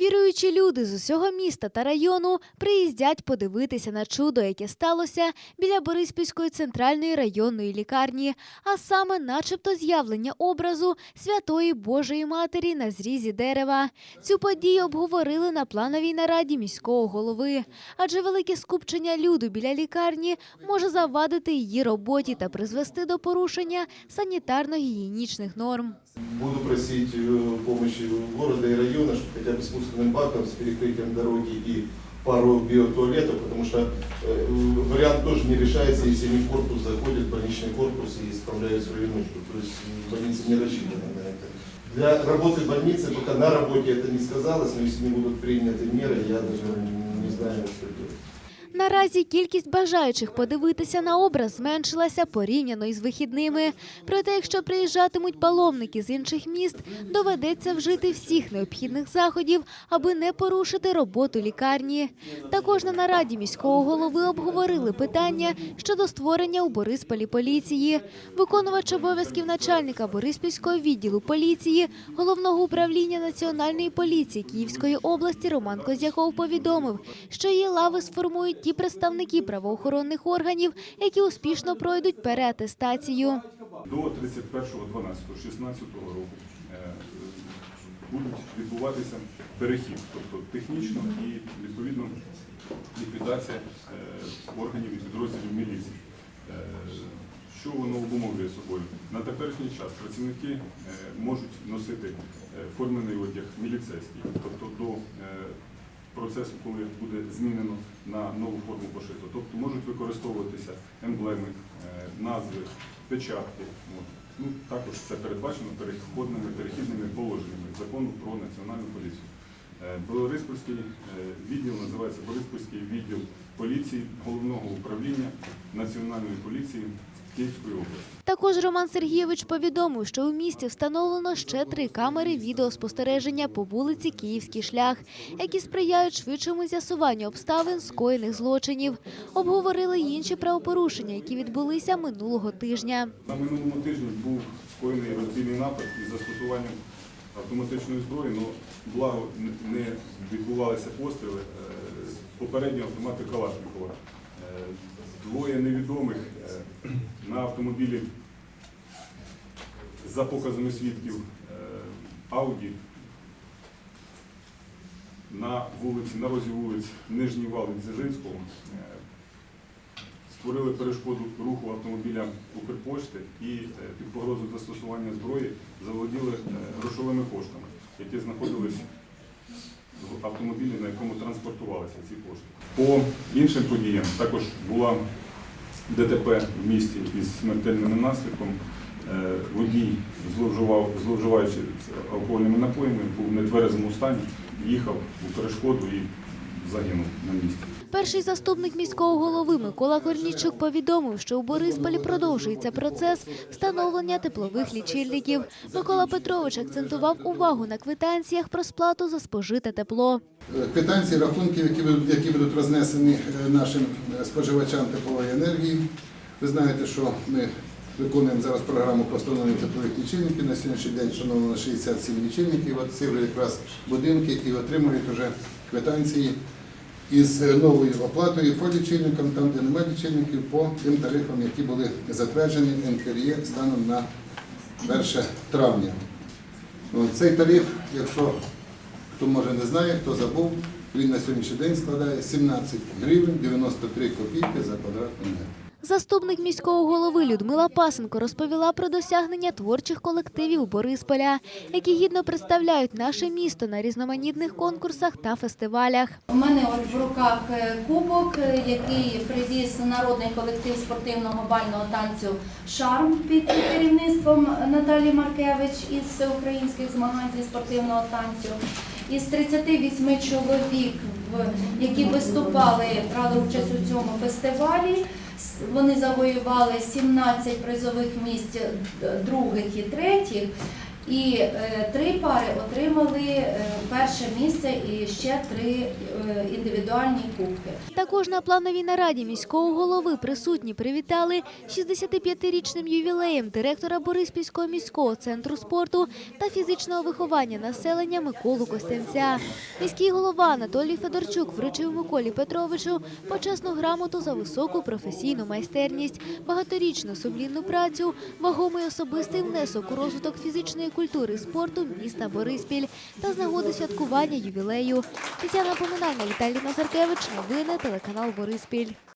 Віруючі люди з усього міста та району приїздять подивитися на чудо, яке сталося біля Бориспільської центральної районної лікарні, а саме, начебто, з'явлення образу святої Божої Матері на зрізі дерева. Цю подію обговорили на плановій нараді міського голови, адже велике скупчення люду біля лікарні може завадити її роботі та призвести до порушення санітарно-гігієнічних норм. Буду просить э, помощи города и района, чтобы хотя бы с мусорным баком, с перекрытием дороги и пару биотуалетов, потому что э, вариант тоже не решается, если они в корпус заходят, больничный корпус и исправляют свою нужду. То есть больница не рассчитана на это. Для работы больницы пока на работе это не сказалось, но если не будут приняты меры, я даже не знаю, что делать. Наразі кількість бажаючих подивитися на образ зменшилася порівняно із вихідними. Проте, якщо приїжджатимуть паломники з інших міст, доведеться вжити всіх необхідних заходів, аби не порушити роботу лікарні. Також на нараді міського голови обговорили питання щодо створення у Борисполі поліції. Виконувач обов'язків начальника Бориспільського відділу поліції головного управління національної поліції Київської області Роман Козяков повідомив, що її лави сформують ті представники правоохоронних органів, які успішно пройдуть переатестацію. До 31.12.16 року е, будуть відбуватися перехід, тобто технічно і відповідно ліквідація е, органів і підрозділів міліції. Е, Що воно обумовлює собою? На теперішній час працівники можуть носити формений одяг міліцейський, тобто до процесу, коли буде змінено на нову форму пошиту. Тобто можуть використовуватися емблеми, е, назви, печатки. Ну, також це передбачено переходними перехідними положеннями закону про національну поліцію. Е, Бориспільський е, відділ називається Бориспільський відділ поліції головного управління національної поліції Київської області. Також Роман Сергійович повідомив, що у місті встановлено ще три камери відеоспостереження по вулиці Київський шлях, які сприяють швидшому з'ясуванню обставин скоєних злочинів. Обговорили й інші правопорушення, які відбулися минулого тижня. На минулому тижні був скоєний розбійний напад із застосуванням автоматичної зброї, але благо не- відбувалися постріли. Е, Попередньо автомати Калашникова. Е, Двоє невідомих е, автомобілі за показами свідків е, Ауді на вулиці, на розі вулиць Нижній Вал від Дзержинського е, створили перешкоду руху автомобіля Укрпошти і е, під погрозою застосування зброї заволоділи грошовими коштами, які знаходились в автомобілі, на якому транспортувалися ці кошти. По іншим подіям також була ДТП в місті із смертельним наслідком. Е, Водій, зловживаючи алкогольними напоями, був в нетверезому стані, їхав у перешкоду і загинув на місці. Перший заступник міського голови Микола Корнійчук повідомив, що у Борисполі продовжується процес встановлення теплових лічильників. Микола Петрович акцентував увагу на квитанціях про сплату за спожите тепло. квитанції, рахунки, які будуть, які будуть рознесені е, нашим е, споживачам теплової енергії. Ви знаєте, що ми виконуємо зараз програму по встановленню теплових лічильників. На сьогоднішній день встановлено 67 лічильників. От ці вже якраз будинки і отримують вже квитанції із е, новою оплатою по лічильникам, там, де немає лічильників, по тим тарифам, які були затверджені НКРЄ станом на 1 травня. Цей тариф, якщо Хто може не знає, хто забув, він на сьогоднішній день складає 17 гривень 93 копійки за квадратний метр. Заступник міського голови Людмила Пасенко розповіла про досягнення творчих колективів Борисполя, які гідно представляють наше місто на різноманітних конкурсах та фестивалях. У мене от в руках е, кубок, е, який привіз народний колектив спортивного бального танцю Шарм під керівництвом Наталії Маркевич із всеукраїнських змагань зі спортивного танцю. Із 38 чоловік, які виступали, брали участь у цьому фестивалі. Вони завоювали 17 призових місць других і третіх. І е, три пари отримали е, перше місце і ще три е, індивідуальні кубки. Також на плановій нараді міського голови присутні привітали 65-річним ювілеєм директора Бориспільського міського центру спорту та фізичного виховання населення Миколу Костянця. Міський голова Анатолій Федорчук вручив Миколі Петровичу почесну грамоту за високу професійну майстерність, багаторічну сумлінну працю, вагомий особистий внесок у розвиток фізичної культури спорту міста Бориспіль та з нагоди святкування ювілею. Тетяна Поминальна, Віталій Назаркевич. Новини телеканал Бориспіль.